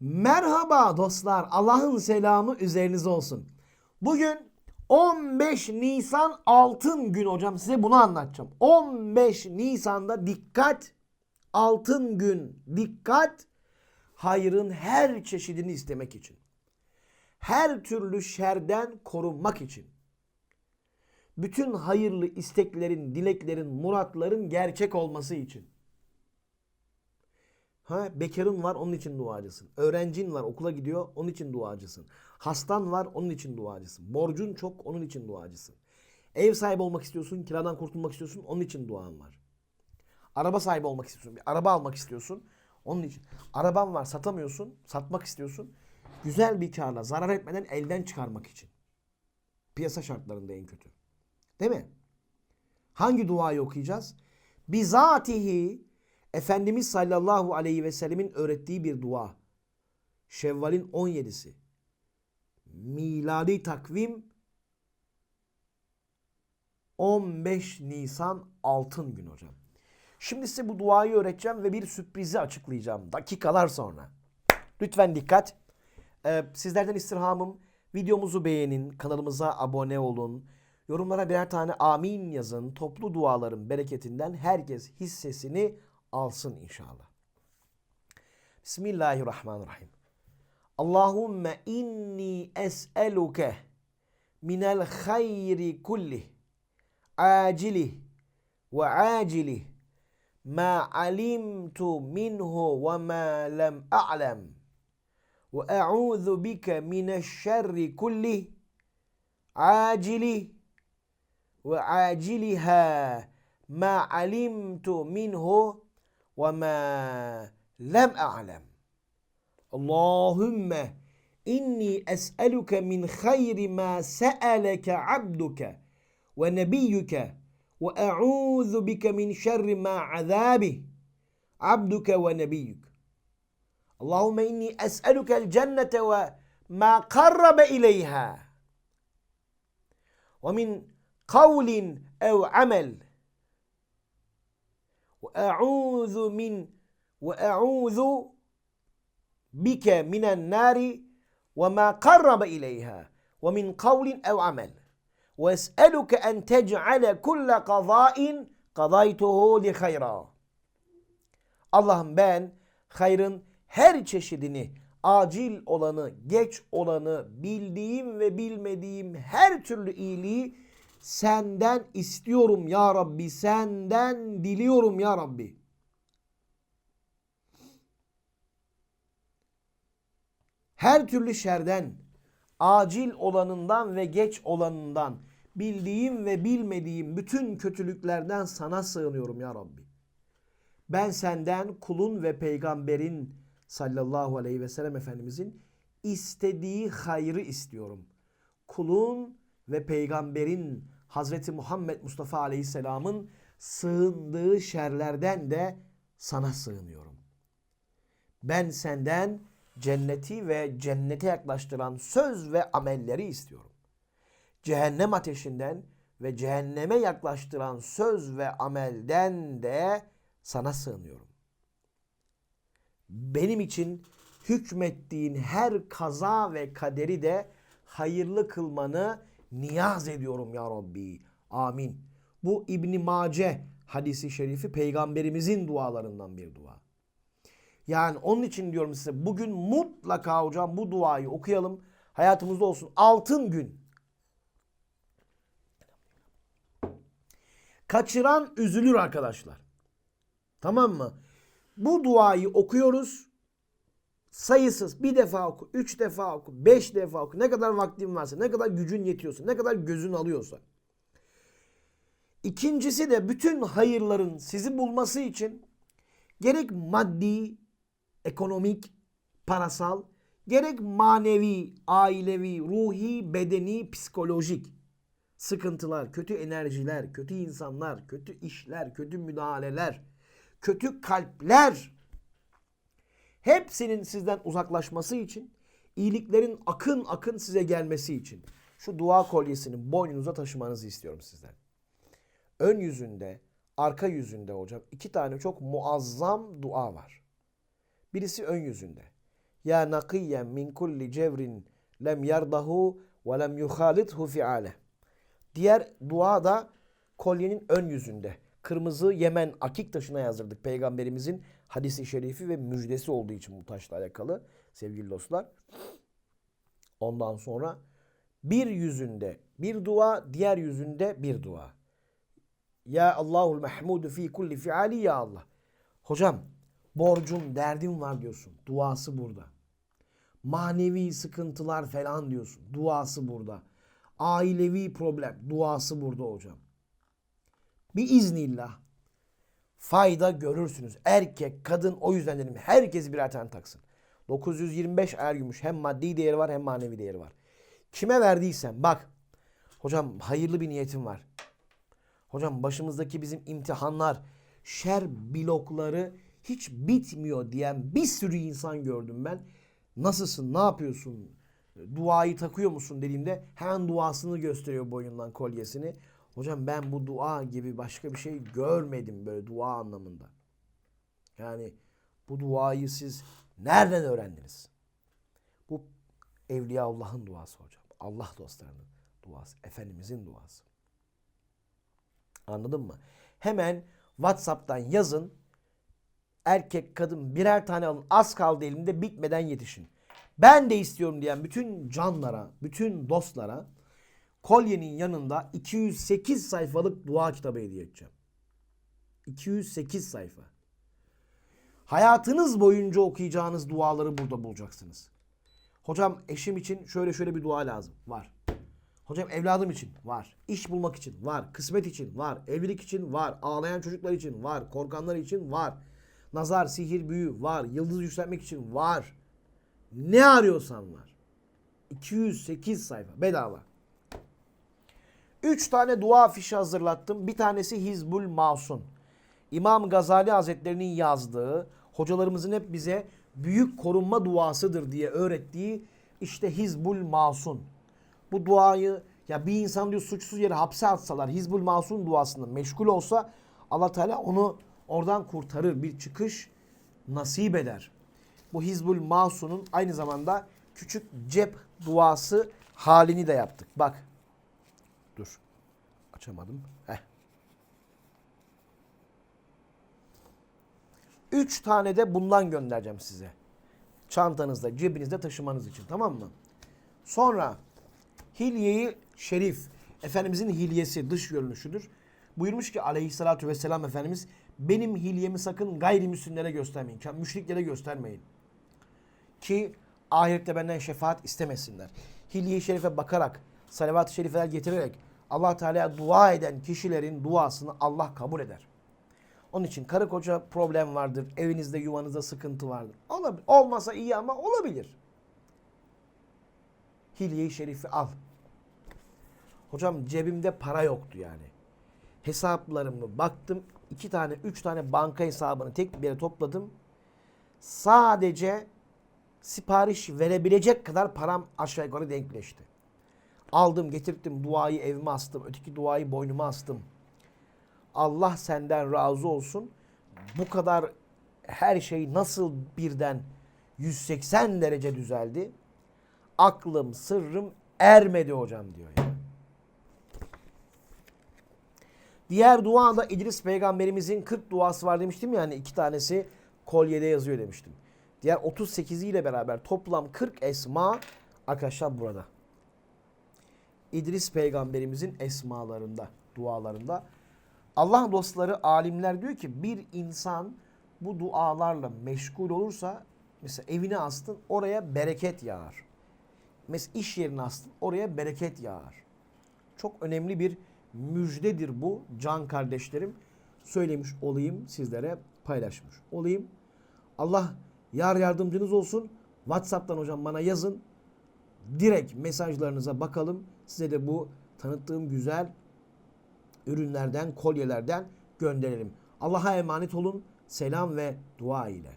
Merhaba dostlar. Allah'ın selamı üzerinize olsun. Bugün 15 Nisan altın gün hocam. Size bunu anlatacağım. 15 Nisan'da dikkat altın gün. Dikkat hayrın her çeşidini istemek için. Her türlü şerden korunmak için. Bütün hayırlı isteklerin, dileklerin, muratların gerçek olması için. Ha, bekarın var onun için duacısın. Öğrencin var okula gidiyor onun için duacısın. Hastan var onun için duacısın. Borcun çok onun için duacısın. Ev sahibi olmak istiyorsun, kiradan kurtulmak istiyorsun onun için duan var. Araba sahibi olmak istiyorsun, bir araba almak istiyorsun onun için. Araban var satamıyorsun, satmak istiyorsun. Güzel bir karla zarar etmeden elden çıkarmak için. Piyasa şartlarında en kötü. Değil mi? Hangi duayı okuyacağız? Bizatihi Efendimiz sallallahu aleyhi ve sellemin öğrettiği bir dua. Şevval'in 17'si. Miladi takvim 15 Nisan altın gün hocam. Şimdi size bu duayı öğreteceğim ve bir sürprizi açıklayacağım dakikalar sonra. Lütfen dikkat. Ee, sizlerden istirhamım videomuzu beğenin, kanalımıza abone olun. Yorumlara birer tane amin yazın. Toplu duaların bereketinden herkes hissesini alsın inşallah. Bismillahirrahmanirrahim. Allahümme inni es'eluke minel hayri kullih acilih ve acilih ma alimtu minhu ve ma lem a'lem ve e'udhu bike mineşşerri kullih acilih ve aciliha ma alimtu minhu ve ma lem a'lem. Allahümme inni es'eluke min hayri ma se'eleke abduke ve nebiyyüke ve e'udhu bike min şerri ma azabih abduke ve nebiyyük. Allahümme inni es'elukel cennete ve ma karrabe e'ûzu min ve e'ûzu bike minen nari ve ma karrabe ileyha ve min kavlin ev amel. Ve es'eluke en tec'ale kulle kazâin kazaytuhu li hayra. Allah'ım ben hayrın her çeşidini, acil olanı, geç olanı, bildiğim ve bilmediğim her türlü iyiliği senden istiyorum ya Rabbi. Senden diliyorum ya Rabbi. Her türlü şerden, acil olanından ve geç olanından, bildiğim ve bilmediğim bütün kötülüklerden sana sığınıyorum ya Rabbi. Ben senden kulun ve peygamberin sallallahu aleyhi ve sellem Efendimizin istediği hayrı istiyorum. Kulun ve peygamberin Hazreti Muhammed Mustafa Aleyhisselam'ın sığındığı şerlerden de sana sığınıyorum. Ben senden cenneti ve cennete yaklaştıran söz ve amelleri istiyorum. Cehennem ateşinden ve cehenneme yaklaştıran söz ve amelden de sana sığınıyorum. Benim için hükmettiğin her kaza ve kaderi de hayırlı kılmanı niyaz ediyorum ya Rabbi. Amin. Bu İbn Mace hadisi şerifi peygamberimizin dualarından bir dua. Yani onun için diyorum size bugün mutlaka hocam bu duayı okuyalım. Hayatımızda olsun. Altın gün. Kaçıran üzülür arkadaşlar. Tamam mı? Bu duayı okuyoruz. Sayısız bir defa oku, üç defa oku, beş defa oku. Ne kadar vaktin varsa, ne kadar gücün yetiyorsa, ne kadar gözün alıyorsa. İkincisi de bütün hayırların sizi bulması için gerek maddi, ekonomik, parasal, gerek manevi, ailevi, ruhi, bedeni, psikolojik sıkıntılar, kötü enerjiler, kötü insanlar, kötü işler, kötü müdahaleler, kötü kalpler hepsinin sizden uzaklaşması için, iyiliklerin akın akın size gelmesi için şu dua kolyesini boynunuza taşımanızı istiyorum sizden. Ön yüzünde, arka yüzünde hocam iki tane çok muazzam dua var. Birisi ön yüzünde. Ya nakiyen min kulli cevrin lem yardahu ve lem yuhalithu fi'ale. Diğer dua da kolyenin ön yüzünde. Kırmızı Yemen akik taşına yazdırdık peygamberimizin hadisi şerifi ve müjdesi olduğu için bu taşla alakalı sevgili dostlar. Ondan sonra bir yüzünde bir dua, diğer yüzünde bir dua. Ya Allahul Mahmudu fi kulli fiali ya Allah. Hocam borcum, derdim var diyorsun. Duası burada. Manevi sıkıntılar falan diyorsun. Duası burada. Ailevi problem. Duası burada hocam. İznillah fayda görürsünüz. Erkek, kadın o yüzden dedim herkes birer tane taksın. 925 er gümüş hem maddi değeri var hem manevi değeri var. Kime verdiysen bak hocam hayırlı bir niyetim var. Hocam başımızdaki bizim imtihanlar, şer blokları hiç bitmiyor diyen bir sürü insan gördüm ben. Nasılsın, ne yapıyorsun, duayı takıyor musun dediğimde hemen duasını gösteriyor boyundan kolyesini. Hocam ben bu dua gibi başka bir şey görmedim böyle dua anlamında. Yani bu duayı siz nereden öğrendiniz? Bu Evliya Allah'ın duası hocam. Allah dostlarının duası. Efendimizin duası. Anladın mı? Hemen WhatsApp'tan yazın. Erkek, kadın birer tane alın. Az kaldı elimde bitmeden yetişin. Ben de istiyorum diyen bütün canlara, bütün dostlara kolyenin yanında 208 sayfalık dua kitabı hediye edeceğim. 208 sayfa. Hayatınız boyunca okuyacağınız duaları burada bulacaksınız. Hocam eşim için şöyle şöyle bir dua lazım. Var. Hocam evladım için var. İş bulmak için var. Kısmet için var. Evlilik için var. Ağlayan çocuklar için var. Korkanlar için var. Nazar, sihir, büyü var. Yıldız yükseltmek için var. Ne arıyorsan var. 208 sayfa bedava. 3 tane dua fişi hazırlattım. Bir tanesi Hizbul Masun. İmam Gazali Hazretleri'nin yazdığı, hocalarımızın hep bize büyük korunma duasıdır diye öğrettiği işte Hizbul Masun. Bu duayı ya bir insan diyor suçsuz yere hapse atsalar Hizbul Masun duasında meşgul olsa Allah Teala onu oradan kurtarır. Bir çıkış nasip eder. Bu Hizbul Masun'un aynı zamanda küçük cep duası halini de yaptık. Bak. Açamadım. Heh. Üç tane de bundan göndereceğim size. Çantanızda, cebinizde taşımanız için. Tamam mı? Sonra hilyeyi şerif. Efendimizin hilyesi dış görünüşüdür. Buyurmuş ki aleyhissalatü vesselam Efendimiz benim hilyemi sakın gayrimüslimlere göstermeyin. Müşriklere göstermeyin. Ki ahirette benden şefaat istemesinler. Hilye-i şerife bakarak, salavat-ı şerifeler getirerek allah Teala'ya dua eden kişilerin duasını Allah kabul eder. Onun için karı koca problem vardır. Evinizde yuvanızda sıkıntı vardır. Olabilir. Olmasa iyi ama olabilir. Hilye-i şerifi al. Hocam cebimde para yoktu yani. Hesaplarımı baktım. iki tane, üç tane banka hesabını tek bir yere topladım. Sadece sipariş verebilecek kadar param aşağı yukarı denkleşti. Aldım, getirttim, duayı evime astım. Öteki duayı boynuma astım. Allah senden razı olsun. Bu kadar her şey nasıl birden 180 derece düzeldi? Aklım, sırrım ermedi hocam diyor ya. Diğer dua da İdris peygamberimizin 40 duası var demiştim ya hani iki tanesi kolyede yazıyor demiştim. Diğer 38 ile beraber toplam 40 esma arkadaşlar burada. İdris peygamberimizin esmalarında, dualarında. Allah dostları, alimler diyor ki bir insan bu dualarla meşgul olursa mesela evine astın oraya bereket yağar. Mesela iş yerine astın oraya bereket yağar. Çok önemli bir müjdedir bu can kardeşlerim. Söylemiş olayım sizlere paylaşmış olayım. Allah yar yardımcınız olsun. WhatsApp'tan hocam bana yazın. Direkt mesajlarınıza bakalım. Size de bu tanıttığım güzel ürünlerden, kolyelerden gönderelim. Allah'a emanet olun. Selam ve dua ile.